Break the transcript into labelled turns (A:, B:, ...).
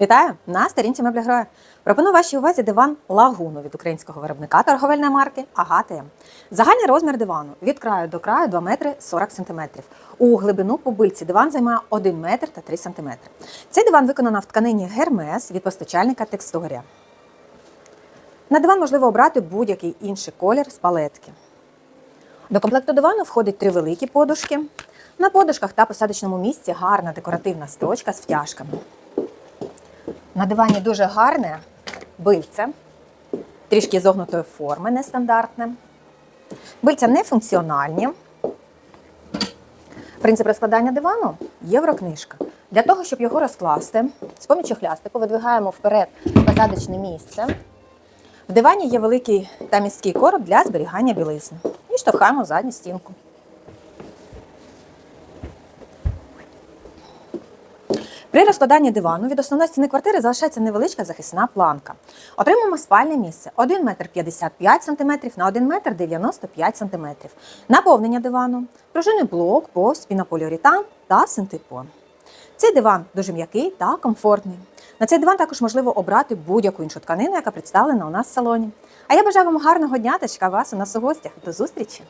A: Вітаю на сторінці мебля героя. Пропоную вашій увазі диван лагуну від українського виробника торговельної марки Агатія. Загальний розмір дивану від краю до краю 2 метри 40 сантиметрів. У глибину по бильці диван займає 1 метр та 3 сантиметри. Цей диван виконано в тканині Гермес від постачальника Тексторія. На диван можливо обрати будь-який інший колір з палетки. До комплекту дивану входить три великі подушки. На подушках та посадочному місці гарна декоративна строчка з втяжками. На дивані дуже гарне бильце, трішки зогнутої форми, нестандартне. Бильця не функціональні. Принцип розкладання дивану єврокнижка. Для того, щоб його розкласти, з помічю хлястику видвигаємо вперед посадочне місце. В дивані є великий та міський короб для зберігання білизни. І штовхаємо задню стінку. При розкладанні дивану від основної стіни квартири залишається невеличка захисна планка. Отримуємо спальне місце 1 метр 55 см на 1 метр 95 см. Наповнення дивану, пружинний блок, повз, пінополіуретан та синтепон. Цей диван дуже м'який та комфортний. На цей диван також можливо обрати будь-яку іншу тканину, яка представлена у нас в салоні. А я бажаю вам гарного дня та чекаю вас у нас у гостях. До зустрічі!